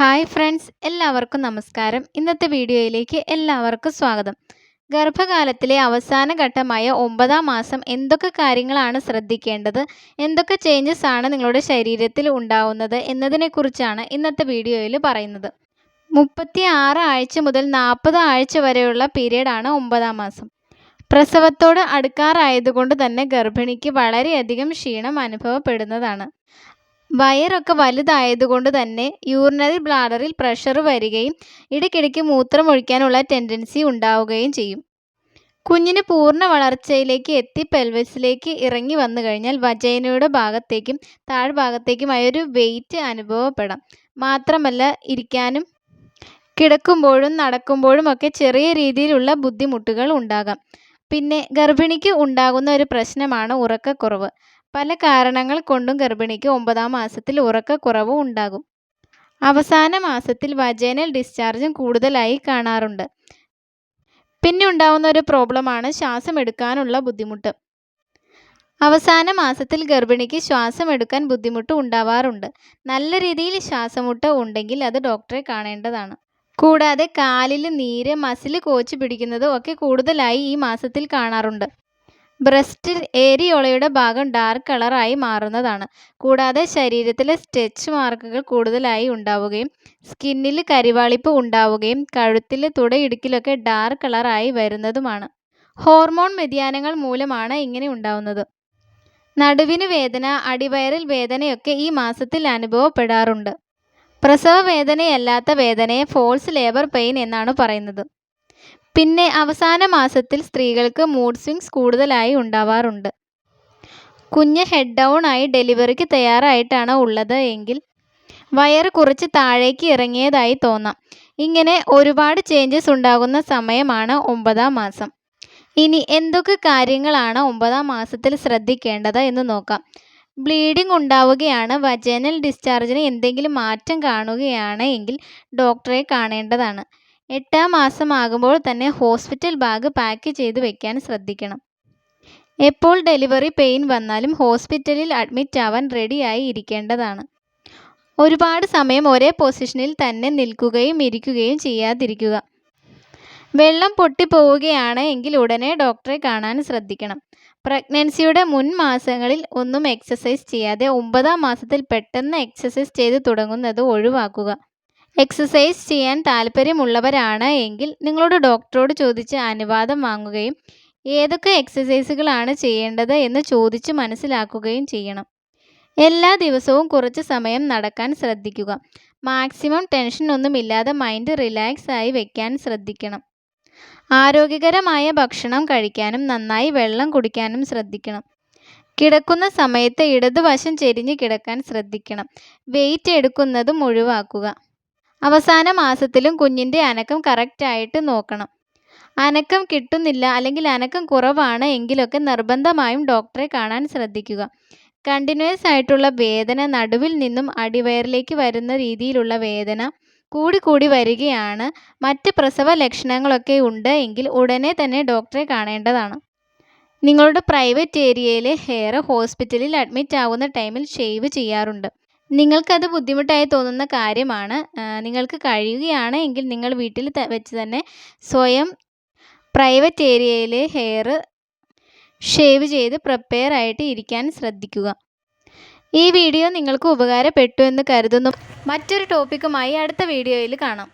Hi friends എല്ലാവർക്കും നമസ്കാരം. ഇന്നത്തെ വീഡിയോയിലേക്ക് എല്ലാവർക്കും സ്വാഗതം. ഗർഭകാലത്തിലെ അവസാന ഘട്ടമായ ഒമ്പതാം മാസം എന്തൊക്കെ കാര്യങ്ങളാണ് ശ്രദ്ധിക്കേണ്ടത്? എന്തൊക്കെ ചേഞ്ചസ് ആണ് നിങ്ങളുടെ ശരീരത്തിൽ ഉണ്ടാവുന്നത് എന്നതിനെക്കുറിച്ചാണ് ഇന്നത്തെ വീഡിയോയിൽ പറയുന്നത്. മുപ്പത്തി ആറ് ആഴ്ച മുതൽ നാൽപ്പത് ആഴ്ച വരെയുള്ള പീരീഡാണ് ഒമ്പതാം മാസം. പ്രസവത്തോട് അടുക്കാറായതുകൊണ്ട് തന്നെ ഗർഭിണിക്ക് വളരെയധികം ക്ഷീണം അനുഭവപ്പെടുന്നതാണ്. വയറൊക്കെ വലുതായതുകൊണ്ട് തന്നെ യൂറിനറി ബ്ലാഡറിൽ പ്രഷർ വരികയും ഇടയ്ക്കിടയ്ക്ക് മൂത്രമൊഴിക്കാനുള്ള ടെൻഡൻസി ഉണ്ടാവുകയും ചെയ്യും. കുഞ്ഞിന് പൂർണ വളർച്ചയിലേക്ക് എത്തി പെൽവസിലേക്ക് ഇറങ്ങി വന്നു കഴിഞ്ഞാൽ വജൈനയുടെ ഭാഗത്തേക്കും താഴ്ഭാഗത്തേക്കുമായി ഒരു വെയിറ്റ് അനുഭവപ്പെടാം. മാത്രമല്ല ഇരിക്കാനും കിടക്കുമ്പോഴും നടക്കുമ്പോഴും ഒക്കെ ചെറിയ രീതിയിലുള്ള ബുദ്ധിമുട്ടുകൾ ഉണ്ടാകാം. പിന്നെ ഗർഭിണിക്ക് ഉണ്ടാകുന്ന ഒരു പ്രശ്നമാണ് ഉറക്കക്കുറവ്. പല കാരണങ്ങൾ കൊണ്ടും ഗർഭിണിക്ക് ഒമ്പതാം മാസത്തിൽ ഉറക്കക്കുറവ് ഉണ്ടാകും. അവസാന മാസത്തിൽ വജേനൽ ഡിസ്ചാർജും കൂടുതലായി കാണാറുണ്ട്. പിന്നെ ഉണ്ടാവുന്ന ഒരു പ്രോബ്ലമാണ് ശ്വാസം എടുക്കാനുള്ള ബുദ്ധിമുട്ട്. അവസാന മാസത്തിൽ ഗർഭിണിക്ക് ശ്വാസം എടുക്കാൻ ബുദ്ധിമുട്ട് ഉണ്ടാവാറുണ്ട്. നല്ല രീതിയിൽ ശ്വാസമുട്ട് ഉണ്ടെങ്കിൽ അത് ഡോക്ടറെ കാണേണ്ടതാണ്. കൂടാതെ കാലിൽ നീര് മസിൽ കോച്ച് പിടിക്കുന്നതും ഒക്കെ കൂടുതലായി ഈ മാസത്തിൽ കാണാറുണ്ട്. ബ്രസ്റ്റിൽ ഏരിയോളയുടെ ഭാഗം ഡാർക്ക് കളറായി മാറുന്നതാണ്. കൂടാതെ ശരീരത്തിലെ സ്ട്രെച്ച് മാർക്കുകൾ കൂടുതലായി ഉണ്ടാവുകയും സ്കിന്നിൽ കരിവാളിപ്പ് ഉണ്ടാവുകയും കഴുത്തിൽ തുടയിടുക്കിലൊക്കെ ഡാർക്ക് കളറായി വരുന്നതുമാണ്. ഹോർമോൺ വ്യതിയാനങ്ങൾ മൂലമാണ് ഇങ്ങനെ ഉണ്ടാവുന്നത്. നടുവിന് വേദന അടിവയറിൽ വേദനയൊക്കെ ഈ മാസത്തിൽ അനുഭവപ്പെടാറുണ്ട്. പ്രസവ വേദനയല്ലാത്ത വേദനയെ ഫോൾസ് ലേബർ പെയിൻ എന്നാണ് പറയുന്നത്. പിന്നെ അവസാന മാസത്തിൽ സ്ത്രീകൾക്ക് മൂഡ് സ്വിങ്സ് കൂടുതലായി ഉണ്ടാവാറുണ്ട്. കുഞ്ഞ് ഹെഡ് ഡൗൺ ആയി ഡെലിവറിക്ക് തയ്യാറായിട്ടാണ് ഉള്ളത് എങ്കിൽ വയറ് കുറച്ച് താഴേക്ക് ഇറങ്ങിയതായി തോന്നാം. ഇങ്ങനെ ഒരുപാട് ചേഞ്ചസ് ഉണ്ടാകുന്ന സമയമാണ് ഒമ്പതാം മാസം. ഇനി എന്തൊക്കെ കാര്യങ്ങളാണ് ഒമ്പതാം മാസത്തിൽ ശ്രദ്ധിക്കേണ്ടത് എന്ന് നോക്കാം. ബ്ലീഡിംഗ് ഉണ്ടാവുകയാണ് വജേനൽ ഡിസ്ചാർജിന് എന്തെങ്കിലും മാറ്റം കാണുകയാണ് എങ്കിൽ ഡോക്ടറെ കാണേണ്ടതാണ്. എട്ടാം മാസമാകുമ്പോൾ തന്നെ ഹോസ്പിറ്റൽ ബാഗ് പാക്ക് ചെയ്ത് വെക്കാൻ ശ്രദ്ധിക്കണം. എപ്പോൾ ഡെലിവറി പെയിൻ വന്നാലും ഹോസ്പിറ്റലിൽ അഡ്മിറ്റ് ആവാൻ റെഡിയായി ഇരിക്കേണ്ടതാണ്. ഒരുപാട് സമയം ഒരേ പൊസിഷനിൽ തന്നെ നിൽക്കുകയും ഇരിക്കുകയും ചെയ്യാതിരിക്കുക. വെള്ളം പൊട്ടിപ്പോവുകയാണ് എങ്കിൽ ഉടനെ ഡോക്ടറെ കാണാൻ ശ്രദ്ധിക്കണം. പ്രഗ്നൻസിയുടെ മുൻ മാസങ്ങളിൽ ഒന്നും എക്സസൈസ് ചെയ്യാതെ ഒമ്പതാം മാസത്തിൽ പെട്ടെന്ന് എക്സസൈസ് ചെയ്ത് തുടങ്ങുന്നത് ഒഴിവാക്കുക. എക്സസൈസ് ചെയ്യാൻ താല്പര്യമുള്ളവരാണ് എങ്കിൽ നിങ്ങളോട് ഡോക്ടറോട് ചോദിച്ച് അനുവാദം വാങ്ങുകയും ഏതൊക്കെ എക്സസൈസുകളാണ് ചെയ്യേണ്ടത് എന്ന് ചോദിച്ച് മനസ്സിലാക്കുകയും ചെയ്യണം. എല്ലാ ദിവസവും കുറച്ച് സമയം നടക്കാൻ ശ്രദ്ധിക്കുക. മാക്സിമം ടെൻഷൻ ഒന്നും ഇല്ലാതെ മൈൻഡ് റിലാക്സ് ആയി വെക്കാൻ ശ്രദ്ധിക്കണം. ആരോഗ്യകരമായ ഭക്ഷണം കഴിക്കാനും നന്നായി വെള്ളം കുടിക്കാനും ശ്രദ്ധിക്കണം. കിടക്കുന്ന സമയത്ത് ഇടതുവശം ചെരിഞ്ഞ് കിടക്കാൻ ശ്രദ്ധിക്കണം. വെയിറ്റ് എടുക്കുന്നതും ഒഴിവാക്കുക. അവസാന മാസത്തിലും കുഞ്ഞിന്റെ അനക്കം കറക്റ്റായിട്ട് നോക്കണം. അനക്കം കിട്ടുന്നില്ല അല്ലെങ്കിൽ അനക്കം കുറവാണ് എങ്കിലൊക്കെ നിർബന്ധമായും ഡോക്ടറെ കാണാൻ ശ്രദ്ധിക്കുക. കണ്ടിന്യൂസ് ആയിട്ടുള്ള വേദന നടുവിൽ നിന്നും അടിവയറിലേക്ക് വരുന്ന രീതിയിലുള്ള വേദന കൂടി കൂടി വരികയാണ്. മറ്റ് പ്രസവ ലക്ഷണങ്ങളൊക്കെ ഉണ്ട് എങ്കിൽ ഉടനെ തന്നെ ഡോക്ടറെ കാണേണ്ടതാണ്. നിങ്ങളുടെ പ്രൈവറ്റ് ഏരിയയിലെ ഹെയർ ഹോസ്പിറ്റലിൽ അഡ്മിറ്റ് ആവുന്ന ടൈമിൽ ഷേവ് ചെയ്യാറുണ്ട്. നിങ്ങൾക്കത് ബുദ്ധിമുട്ടായി തോന്നുന്ന കാര്യമാണ്. നിങ്ങൾക്ക് കഴിയുകയാണ് എങ്കിൽ നിങ്ങൾ വീട്ടിൽ വെച്ച് തന്നെ സ്വയം പ്രൈവറ്റ് ഏരിയയിൽ ഹെയർ ഷേവ് ചെയ്ത് പ്രിപ്പയർ ആയിട്ട് ഇരിക്കാൻ ശ്രദ്ധിക്കുക. ഈ വീഡിയോ നിങ്ങൾക്ക് ഉപകാരപ്പെട്ടു എന്ന് കരുതുന്നു. മറ്റൊരു ടോപ്പിക്കുമായി അടുത്ത വീഡിയോയിൽ കാണാം.